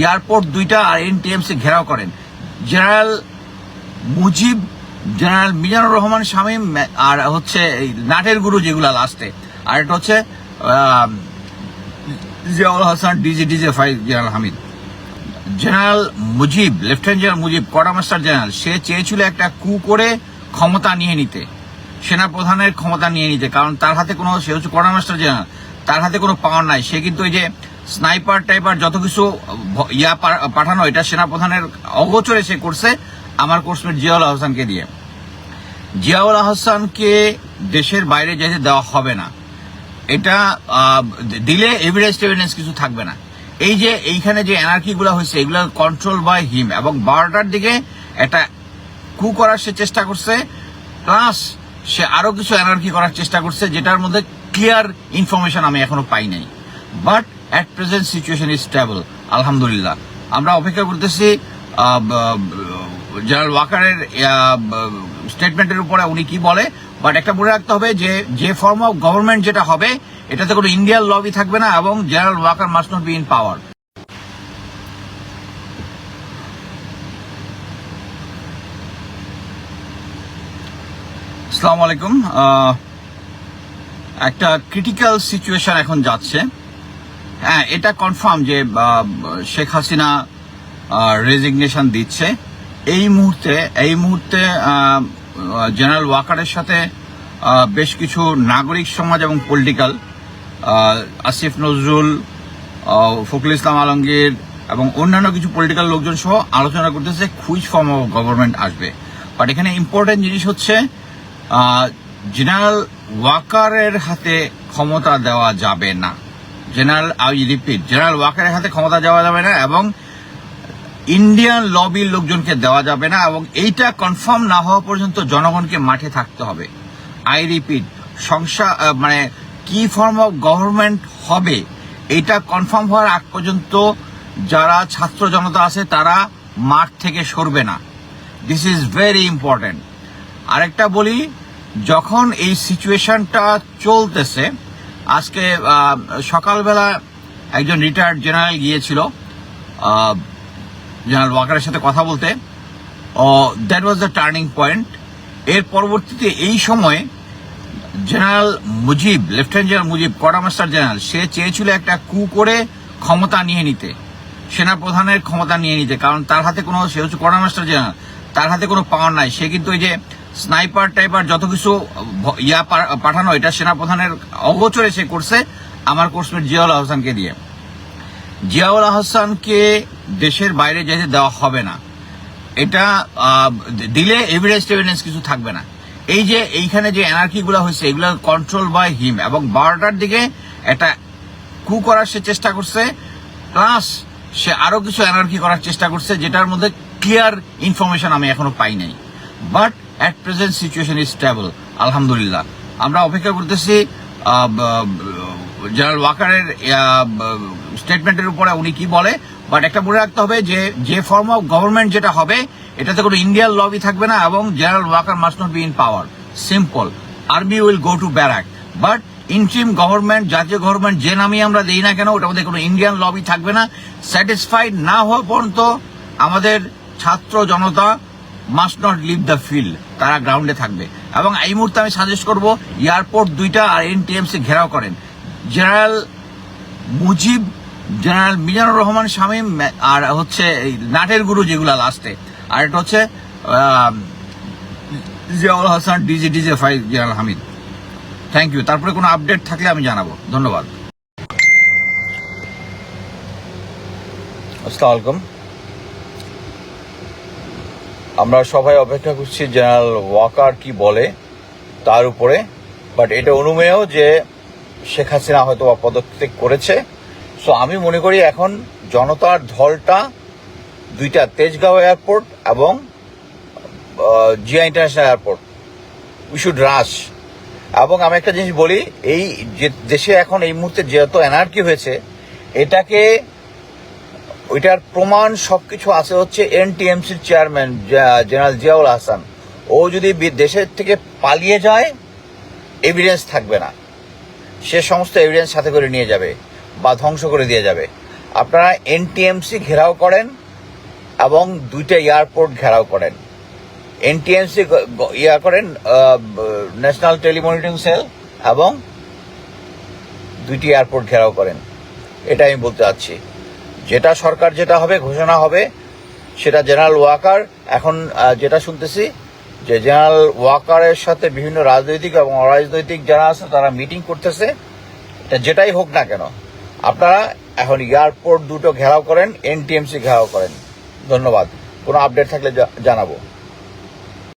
Airport দুইটা আর NTMC ঘেরাও করেন। জেনারেল মুজিব, জেনারেল মিজানুর রহমান শামীম, আর হচ্ছে এই নাটের গুরু যেগুলা লাস্টে। আর এটা হচ্ছে Ziaul Hasan, DG, DG five general Hamid. General Mujib, lieutenant general Mujib, quartermaster general, সে চেয়েছিল একটা কু করে ক্ষমতা নিয়ে নিতে। সেনাপ্রধানের ক্ষমতা নিয়ে নিতে, কারণ তার হাতে কোনো, সে হচ্ছে কোয়ার্টারমাস্টার জেনারেল, তার হাতে কোনো পাওয়ার নাই। সে কিন্তু ওই যে স্নাইপার, টাইপার, যত কিছু ইয়া পাঠানো এটা সেনাপ্রধানের অগোচরে সে করছে আমার কোর্সমেট জিয়াউল আহসানকে দিয়ে। জিয়াউল আহসানকে দেশের বাইরে যেতে দেওয়া হবে না। এটা দিলে এভিডেন্স টেভিডেন্স কিছু থাকবে না। এই যে এইখানে যে এনার্কি গুলো হয়েছে, এগুলো কন্ট্রোল বাই হিম এবং বারোটার দিকে একটা কু করার সে চেষ্টা করছে প্লাস সে আরও কিছু এনার্কি করার চেষ্টা করছে, যেটার মধ্যে ক্লিয়ার ইনফরমেশন আমি এখনও পাই নাই। But at present situation is stable আলহামদুলিল্লাহ আমরা অপেক্ষা করতেছি জেনারেল ওয়াকারের স্টেটমেন্টের উপরে উনি কি বলে বাট একটা মনে রাখতে হবে যে যে ফর্ম অফ গভর্নমেন্ট যেটা হবে, এটাতে কোনো ইন্ডিয়ান লবি থাকবে না এবং general Waker must not be in power আসসালামু আলাইকুম একটা ক্রিটিক্যাল সিচুয়েশন এখন যাচ্ছে। হ্যাঁ এটা কনফার্ম যে শেখ হাসিনা রেজিগনেশন দিচ্ছে। এই মুহূর্তে এই মুহূর্তে জেনারেল ওয়াকারের সাথে বেশ কিছু নাগরিক সমাজ এবং পলিটিক্যাল আসিফ নজরুল ফখরুল ইসলাম আলমগীর এবং অন্যান্য কিছু পলিটিক্যাল লোকজন সহ আলোচনা করতেছে খুইজ ফর্ম অফ গভর্নমেন্ট আসবে। বাট এখানে ইম্পর্টেন্ট জিনিস হচ্ছে জেনারেল ওয়াকারের হাতে ক্ষমতা দেওয়া যাবে না। জেনারেল আই রিপিট জেনারেল ওয়াকারের হাতে ক্ষমতা দেওয়া যাবে না এবং ইন্ডিয়ান লবির লোকজনকে দেওয়া যাবে না এবং এইটা কনফার্ম না হওয়া পর্যন্ত জনগণকে মাঠে থাকতে হবে। আই রিপিট আহ, মানে কি ফর্ম অফ গভর্নমেন্ট হবে এটা কনফার্ম হওয়ার আগ পর্যন্ত যারা ছাত্র জনতা আছে তারা মাঠ থেকে সরবে না। দিস ইজ ভেরি ইম্পর্টেন্ট আরেকটা বলি যখন এই সিচুয়েশনটা চলতেছে আজকে সকালবেলা একজন রিটায়ার্ড জেনারেল গিয়েছিল জেনারেল ওয়াকারের সাথে কথা বলতে। ও that was the turning point এর পরবর্তীতে এই সময়ে general Mujib lieutenant general Mujib quartermaster general সে চেয়েছিল একটা কু করে ক্ষমতা নিয়ে নিতে। সেনা প্রধানের ক্ষমতা নিয়ে নিতে, কারণ তার হাতে কোনো, সে হচ্ছে কোয়ার্টারমাস্টার জেনারেল তার হাতে কোনো পাওয়ার নাই। সে কিন্তু ওই যে স্নাইপার, টাইপার, যত কিছু ইয়া পাঠানো, এটা সেনাপ্রধানের অগোচরে সে করছে আমার কোর্সমেট জিয়াউল আহসানকে দিয়ে। জিয়াউল আহসানকে দেশের বাইরে যেতে দেওয়া হবে না। এটা দিলে এভিডেন্স টেভিডেন্স কিছু থাকবে না। এই যে এইখানে যে এনার্কি গুলো হয়েছে, এগুলো কন্ট্রোল বাই হিম এবং বারোটার দিকে একটা কু করার সে চেষ্টা করছে প্লাস সে আরও কিছু এনার্কি করার চেষ্টা করছে, যেটার মধ্যে ক্লিয়ার ইনফরমেশন আমি এখনও পাই নাই। But at present situation is stable আলহামদুলিল্লাহ আমরা অপেক্ষা করতেছি জেনারেল ওয়াকারের স্টেটমেন্টের উপরে উনি কি বলে বাট একটা মনে রাখতে হবে যে যে ফর্ম অফ গভর্নমেন্ট যেটা হবে, এটাতে কোনো ইন্ডিয়ান লবি থাকবে না এবং general Waker must not be in power simple army will go to barrack but interim government জাতীয় গভর্নমেন্ট যে নামই আমরা দিই না কেন, ওটার মধ্যে কোনো ইন্ডিয়ান লবি থাকবে না। স্যাটিসফাইড না হওয়া পর্যন্ত আমাদের ছাত্র জনতা must not leave the field তারা গ্রাউন্ডে থাকবে। এবং এই মুহূর্তে আমি সাজেস্ট করব এয়ারপোর্ট দুইটা আর এনটিএমসি ঘেরাও করেন। জেনারেল মুজিব জেনারেল মিজানুর রহমান শামীম, আর হচ্ছে এই নাটের গুরু যেগুলা লাস্টে আর এটা হচ্ছে Ziaul Hasan, DG, DJ five general Hamid. Thank you তারপরে কোনো আপডেট থাকলে আমি জানাব। ধন্যবাদ। আসসালামু আলাইকুম। আমরা সবাই অপেক্ষা করছি জেনারেল ওয়াকার কি বলে তার উপরে। বাট এটা অনুমেয় যে শেখ হাসিনা হয়তো পদত্যাগ করেছে। সো আমি মনে করি এখন জনতার ঢলটা দুইটা তেজগাঁও এয়ারপোর্ট এবং Zia international airport. We should rush এবং আমি একটা জিনিস বলি, এই যে দেশে এখন এই মুহূর্তে যেহেতু এনার্কি হয়েছে, এটাকে ওইটার প্রমাণ সবকিছু আছে হচ্ছে এনটিএমসির চেয়ারম্যান জেনারেল জিয়াউল হাসান। ও যদি দেশের থেকে পালিয়ে যায় এভিডেন্স থাকবে না। সে সমস্ত এভিডেন্স সাথে করে নিয়ে যাবে বা ধ্বংস করে দিয়ে যাবে। আপনারা এনটিএমসি ঘেরাও করেন এবং দুইটা এয়ারপোর্ট ঘেরাও করেন। এনটিএমসি ইয়া করেন ন্যাশনাল টেলিমনিটরিং সেল এবং দুইটি এয়ারপোর্ট ঘেরাও করেন। এটা আমি বলতে চাচ্ছি। যেটা সরকার যেটা হবে, ঘোষণা হবে, সেটা জেনারেল ওয়াকার। এখন যেটা শুনতেছি, যে জেনারেল ওয়াকারের সাথে বিভিন্ন রাজনৈতিক এবং অরাজনৈতিক যারা আছে, তারা মিটিং করতেছে। যেটাই হোক না কেন, আপনারা এখন এয়ারপোর্ট দুটো ঘেরাও করেন, এনটিএমসি ঘেরাও করেন। ধন্যবাদ। কোনো আপডেট থাকলে জানাব।